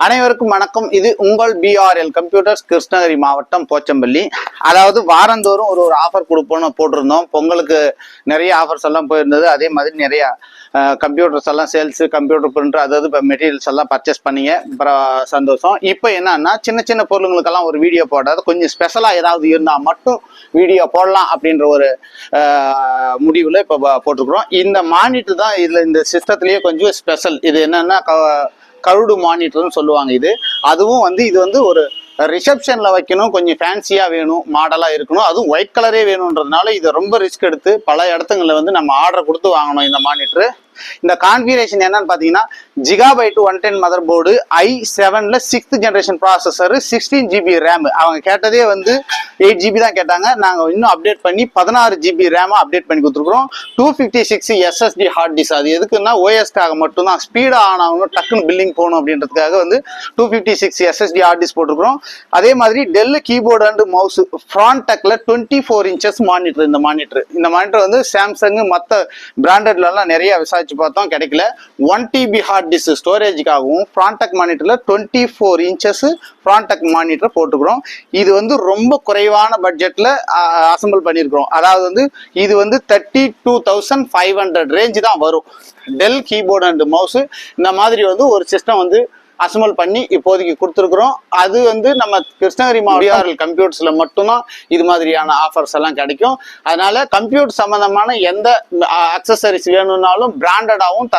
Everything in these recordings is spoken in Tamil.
அனைவருக்கும் வணக்கம். இது உங்கள் பிஆர்எல் கம்ப்யூட்டர்ஸ் கிருஷ்ணகிரி மாவட்டம் போச்சம்பள்ளி. அதாவது வாரந்தோறும் ஒரு ஒரு ஆஃபர் கொடுப்போம்னு போட்டிருந்தோம். பொங்கலுக்கு நிறைய ஆஃபர்ஸ் எல்லாம் போயிருந்தது. அதே மாதிரி நிறைய கம்ப்யூட்டர்ஸ் எல்லாம் சேல்ஸு கம்ப்யூட்டர் பிரிண்டர் அதாவது இப்போ மெட்டீரியல்ஸ் எல்லாம் பர்ச்சேஸ் பண்ணிங்க. அப்புறம் சந்தோஷம். இப்போ என்னன்னா சின்ன சின்ன பொருளுங்களுக்கெல்லாம் ஒரு வீடியோ போடாது கொஞ்சம் ஸ்பெஷலாக ஏதாவது இருந்தால் மட்டும் வீடியோ போடலாம் அப்படின்ற ஒரு முடிவில் இப்போ போட்டிருக்கிறோம். இந்த மானிட்டு தான் இதில் இந்த சிஸ்டத்துலேயே கொஞ்சம் ஸ்பெஷல் இது என்னென்னா க- கருடு மானிட்டர்னு சொல்லுவாங்க இது. அதுவும் வந்து இது வந்து ஒரு ரிசப்ஷனில் வைக்கணும் கொஞ்சம் ஃபேன்சியாக வேணும் மாடலாக இருக்கணும். அதுவும் ஒயிட் கலரே வேணுன்றதுனால இதை ரொம்ப ரிஸ்க் எடுத்து பல இடத்துங்களில் வந்து நம்ம ஆர்டர் கொடுத்து வாங்கணும் இந்த மானிட்டரு. இந்த கான்ஃபிகரேஷன் என்னன்னு பார்த்தீங்கன்னா gigabyte one ten motherboard I செவனில் sixth generation processor sixteen GB RAM அவங்க கேட்டதே வந்து எயிட் ஜிபி தான் கேட்டாங்க. நாங்கள் இன்னும் அப்டேட் பண்ணி பதினாறு ஜிபி ரேமாக அப்டேட் பண்ணி கொடுத்துருக்குறோம். Two fifty six SSD hard disk அது எதுக்குன்னா ஓஎஸ்க்காக மட்டும்தான். ஸ்பீடாக ஆனவங்க டக்குன்னு பில்லிங் போகணும் அப்படின்றதுக்காக வந்து two fifty six SSD hard disk போட்டிருக்கிறோம். அதே மாதிரி டெல் கீபோர்டு அண்ட் மவுஸ் ஃப்ரான் டுவெண்ட்டி ஃபோர் இன்ச்சஸ் மானிட்டர் இந்த மானிட்டர் இந்த மானிட்டர் வந்து சாம்சங் மற்ற பிராண்டட்லலாம் நிறைய விசாரிச்சு பார்த்தோம் கிடைக்கல. ஒன் டிபி ஹார்ட் டிஸ்க் ஸ்டோரேஜுக்காகவும் ஃப்ராண்டக் மானிட்டரில் டுவெண்ட்டி ஃபோர் இன்ச்சஸ் ஃப்ராண்டக் மானிட்டர் போட்டுக்கிறோம். இது வந்து ரொம்ப குறைவான பட்ஜெட்டில் அசம்பிள் பண்ணியிருக்கிறோம். அதாவது வந்து இது வந்து thirty two thousand five hundred range தான் வரும். டெல் கீபோர்டு அண்ட் மவுஸு இந்த மாதிரி வந்து ஒரு சிஸ்டம் வந்து அசம்பிள் பண்ணி இப்போதைக்கு கொடுத்துருக்குறோம். அது வந்து நம்ம கிருஷ்ணகிரி மாவட்டம் கம்ப்யூட்டர்ஸில் மட்டும்தான் இது மாதிரியான ஆஃபர்ஸ் எல்லாம் கிடைக்கும். அதனால கம்ப்யூட்டர் சம்மந்தமான எந்த அக்சசரிஸ் வேணும்னாலும் பிராண்டடாகவும் த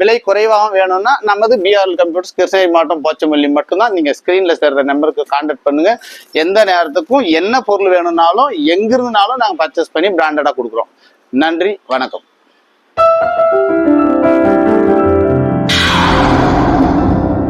விலை குறைவாகவும் வேணும்னா நமது பிஆர்எல் கம்ப்யூட்டர்ஸ் கிருஷ்ணகிரி மாவட்டம் போச்சமல்லி மட்டும்தான். நீங்கள் ஸ்க்ரீனில் சேர்ற நம்பருக்கு கான்டாக்ட் பண்ணுங்கள் எந்த நேரத்துக்கும் என்ன பொருள் வேணும்னாலும் எங்கிருந்தாலும் நாங்கள் பர்ச்சேஸ் பண்ணி பிராண்டடாக கொடுக்குறோம். நன்றி வணக்கம்.